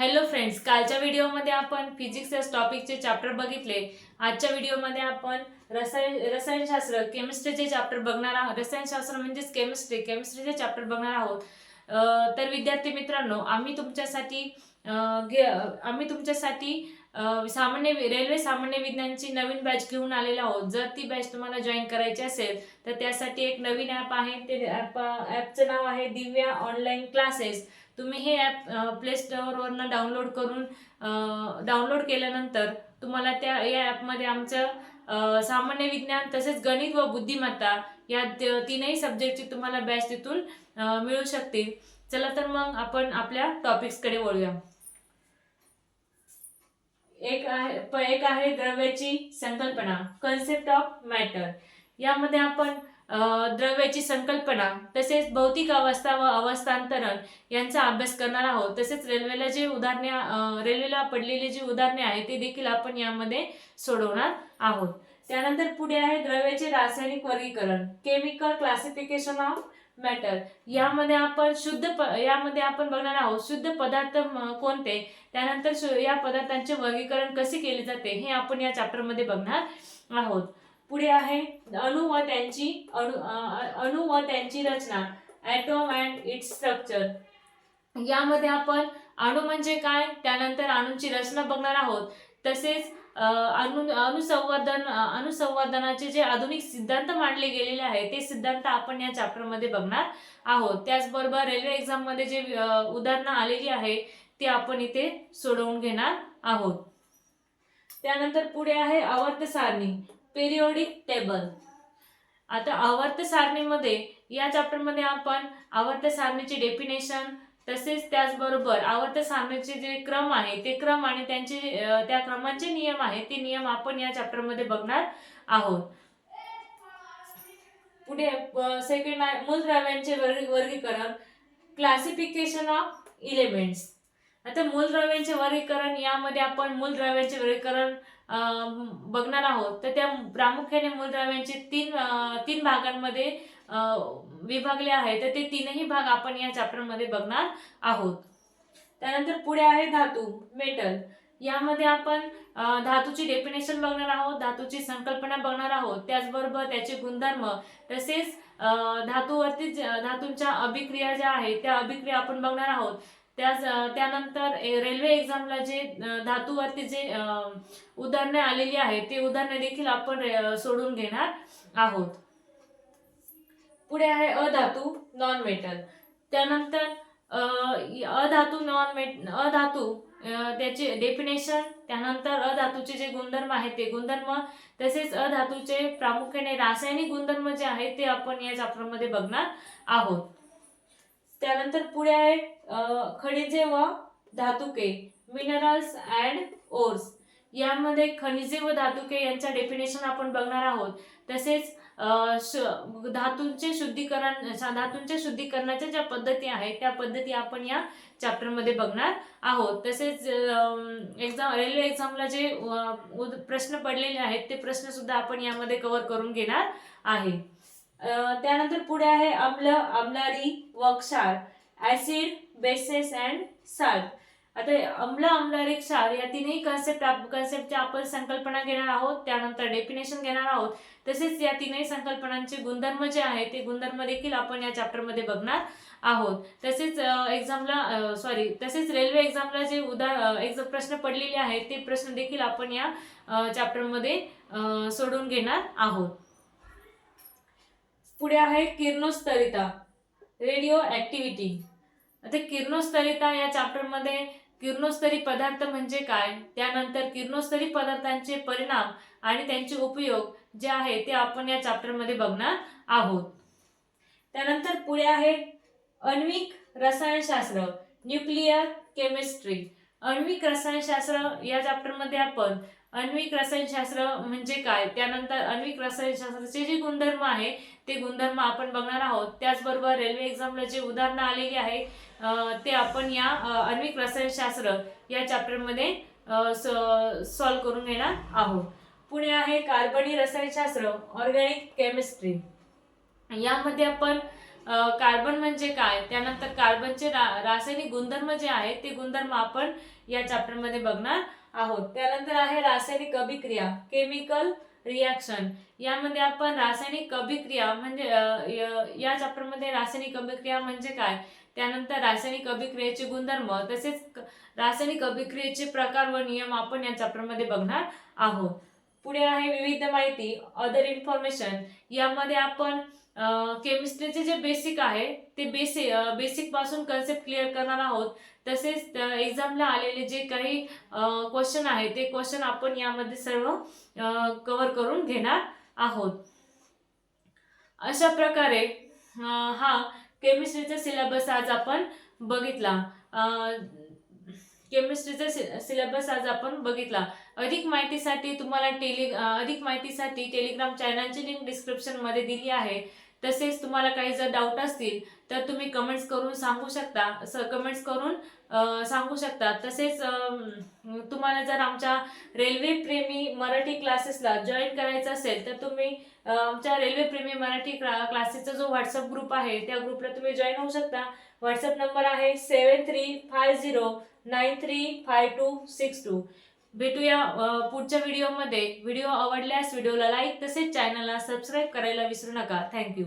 Hello friends कालच्या व्हिडिओमध्ये आपण फिजिक्स या टॉपिकचे चॅप्टर बघितले. आजच्या व्हिडिओमध्ये आपण रसायन रसायनशास्त्र केमिस्ट्रीचे चॅप्टर बघणार आहोत. रसायनशास्त्र म्हणजेच केमिस्ट्री केमिस्ट्रीचे चॅप्टर बघणार आहोत. तर विद्यार्थी मित्रांनो आम्ही तुमच्यासाठी घे आम्ही तुमच्यासाठी सामान्य रेल्वे सामान्य विज्ञानची नवीन बॅच घेऊन आलेलो आहोत. जर ती बॅच तुम्हाला जॉईन करायची असेल तर त्यासाठी एक नवीन ॲप आहे. ते ॲप ॲपचं नाव आहे दिव्या ऑनलाईन क्लासेस तुम्ही हे ॲप प्ले स्टोअरवरनं डाउनलोड करून डाउनलोड केल्यानंतर तुम्हाला त्या या ॲपमध्ये आमचं सामान्य विज्ञान तसेच गणित व बुद्धिमत्ता या तीनही सब्जेक्टची तुम्हाला बॅच तिथून मिळू शकतील. चला तर मग आपण आपल्या टॉपिक्सकडे वळूया. एक आहे एक आहे द्रव्याची संकल्पना कन्सेप्ट ऑफ मॅटर यामध्ये आपण द्रव्याची संकल्पना तसेच भौतिक अवस्था व अवस्थांतरण यांचा अभ्यास करणार आहोत. तसेच रेल्वेला जे उदाहरणे रेल्वेला पडलेली जी उदाहरणे आहेत ते देखील आपण यामध्ये सोडवणार आहोत. त्यानंतर पुढे आहे द्रव्याचे रासायनिक वर्गीकरण केमिकल क्लासिफिकेशन ऑफ मॅटर यामध्ये आपण शुद्ध प यामध्ये आपण बघणार आहोत शुद्ध पदार्थ कोणते? त्यानंतर या पदार्थांचे वर्गीकरण कसे केले जाते हे आपण या चॅप्टरमध्ये बघणार आहोत. पुढे आहे अणु व त्यांची अणु अणु व त्यांची रचना ॲटॉम अँड इट्स स्ट्रक्चर यामध्ये आपण अणु म्हणजे काय त्यानंतर अणूंची रचना बघणार आहोत. तसेच अ, अणु अणुसंवर्धन अणुसंवर्धनाचे जे आधुनिक सिद्धांत मांडले गेलेले आहेत ते सिद्धांत आपण या चॅप्टरमध्ये बघणार आहोत. त्याचबरोबर रेल्वे एक्झाममध्ये जे उदाहरणं आलेली आहे ते आपण इथे सोडवून घेणार आहोत. त्यानंतर पुढे आहे आवर्त सारणी. पिरियोडिक टेबल आता आवर्त सारणीमध्ये या चॅप्टरमध्ये आपण आवर्त सारणीची डेफिनेशन तसेच त्याचबरोबर आवर्त सारणीचे जे क्रम आहे ते क्रम आणि त्यांचे त्या क्रमांचे नियम आहेत ते नियम आपण या चॅप्टरमध्ये बघणार आहोत. पुढे सेकंड आहे मूलद्रव्यांचे वर्गी वर्गीकरण क्लासिफिकेशन ऑफ इलेमेंट्स आता मूलद्रव्यांचे वर्गीकरण यामध्ये आपण मूलद्रव्यांचे वर्गीकरण बघणार आहोत. तर त्या प्रामुख्याने मूलद्रव्यांचे तीन तीन भागांमध्ये विभागले आहे तर ते तीनही भाग आपण या चॅप्टरमध्ये बघणार आहोत. त्यानंतर पुढे आहे धातू मेटल यामध्ये आपण धातूची डेफिनेशन बघणार आहोत धातूची संकल्पना बघणार आहोत. त्याचबरोबर त्याचे गुणधर्म तसेच धातूवरती धातूंच्या अभिक्रिया ज्या आहेत त्या अभिक्रिया आपण बघणार आहोत. त्याच त्यानंतर रेल्वे एक्झामला जे धातूवरती जे उदाहरणे आलेली आहेत ते उदाहरणे देखील आपण सोडून घेणार आहोत. पुढे आहे अधातू नॉन मेटल त्यानंतर अधातू नॉन मेट अधातू त्याचे डेफिनेशन त्यानंतर अधातूचे जे गुणधर्म आहेत ते गुणधर्म तसेच अधातूचे प्रामुख्याने रासायनिक गुणधर्म जे आहेत ते आपण या चॅप्टरमध्ये बघणार आहोत. त्यानंतर पुढे आहे खनिजे व धातुके मिनरल्स अँड ओर्स यामध्ये खनिजे व धातुके यांच्या डेफिनेशन आपण बघणार आहोत. तसेच श- धातूंचे शुद्धीकरण धातूंच्या शुद्धीकरणाच्या ज्या पद्धती आहेत त्या पद्धती आपण या चॅप्टरमध्ये बघणार आहोत. तसेच एक्झाम रेल्वे एक्झामला जे प्रश्न पडलेले आहेत ते प्रश्नसुद्धा आपण यामध्ये कव्हर करून घेणार आहे. त्यानंतर पुढे आहे आम्ल आम्लारी व क्षार ऍसिड बेसेस अँड साल्ट. आता अम्ल आम्लारी क्षार या तीनही कन्सेप्ट कन्सेप्टच्या आपण संकल्पना घेणार आहोत. त्यानंतर डेफिनेशन घेणार आहोत. तसेच या तीनही संकल्पनांचे गुणधर्म जे आहेत ते गुणधर्म देखील आपण या चॅप्टरमध्ये बघणार आहोत. तसेच एक्झामला सॉरी तसेच रेल्वे एक्झामला जे उदा एक्झाम प्रश्न पडलेले आहेत ते प्रश्न देखील आपण या चॅप्टरमध्ये सोडून घेणार आहोत. पुढे आहे किरणोस्तरिता रेडिओ ऍक्टिव्हिटी आता किरणोस्तरिता या चॅप्टरमध्ये किरणोस्तरी पदार्थ म्हणजे काय? त्यानंतर किरणोस्तरी पदार्थांचे परिणाम आणि त्यांचे उपयोग जे आहे ते आपण या चॅप्टरमध्ये बघणार आहोत. त्यानंतर पुढे आहे अण्विक रसायनशास्त्र न्यूक्लिअर केमिस्ट्री अण्विक रसायनशास्त्र या चॅप्टरमध्ये आपण अण्विक रसायनशास्त्र म्हणजे काय? त्यानंतर आण्विक रसायनशास्त्राचे जे गुणधर्म आहे ते गुणधर्म आपण बघणार आहोत. त्याचबरोबर रेल्वे एक्झामला जे उदाहरणं आलेली आहे ते आपण या अण्विक रसायनशास्त्र या चॅप्टरमध्ये सॉल्व करून घेणार आहोत. पुढे आहे कार्बनी रसायनशास्त्र ऑर्गॅनिक केमिस्ट्री. यामध्ये आपण कार्बन म्हणजे काय? त्यानंतर कार्बनचे रा- रासायनिक गुणधर्म जे आहेत ते गुणधर्म आपण या चॅप्टरमध्ये बघणार आहोत. त्यानंतर आहे रासायनिक अभिक्रिया केमिकल रिॲक्शन यामध्ये आपण रासायनिक अभिक्रिया म्हणजे या चॅप्टरमध्ये रासायनिक अभिक्रिया म्हणजे काय? त्यानंतर रासायनिक अभिक्रियेचे गुणधर्म तसेच रासायनिक अभिक्रियेचे प्रकार व नियम आपण या चॅप्टरमध्ये बघणार आहोत. पुढे आहे विविध माहिती अदर इन्फॉर्मेशन यामध्ये आपण केमिस्ट्रीचे जे बेसिक आहे ते बेसिक बेसिकपासून कन्सेप्ट क्लिअर करणार आहोत. तसेच एक्झामला आलेले जे काही क्वेश्चन आहे ते क्वेश्चन आपण यामध्ये सर्व कव्हर करून घेणार आहोत. अशा प्रकारे हा केमिस्ट्रीचा सिलेबस आज आपण बघितला. केमिस्ट्रीचा सिलेबस आज आपण बघितला. अधिक माहितीसाठी तुम्हाला टेली अधिक माहितीसाठी टेलिग्राम चॅनलची लिंक डिस्क्रिप्शनमध्ये दिली आहे. तसेच तुम्हाला काही जर डाऊट असतील तर तुम्ही कमेंट्स करून सांगू शकता स कमेंट्स करून सांगू शकता. तसेच तुम्हाला जर आमच्या रेल्वे प्रेमी मराठी क्लासेसला जॉईन करायचं असेल तर तुम्ही आमच्या रेल्वे प्रेमी मराठी क्ला क्लासेसचा जो व्हॉट्सअप ग्रुप आहे त्या ग्रुपला तुम्ही जॉईन होऊ शकता. व्हॉट्सअप नंबर आहे seven three five zero nine three five two six two भेटूया पुढच्या व्हिडिओमध्ये. व्हिडिओ आवडल्यास व्हिडिओला लाईक तसेच चॅनलला सबस्क्राईब करायला विसरू नका. थँक्यू.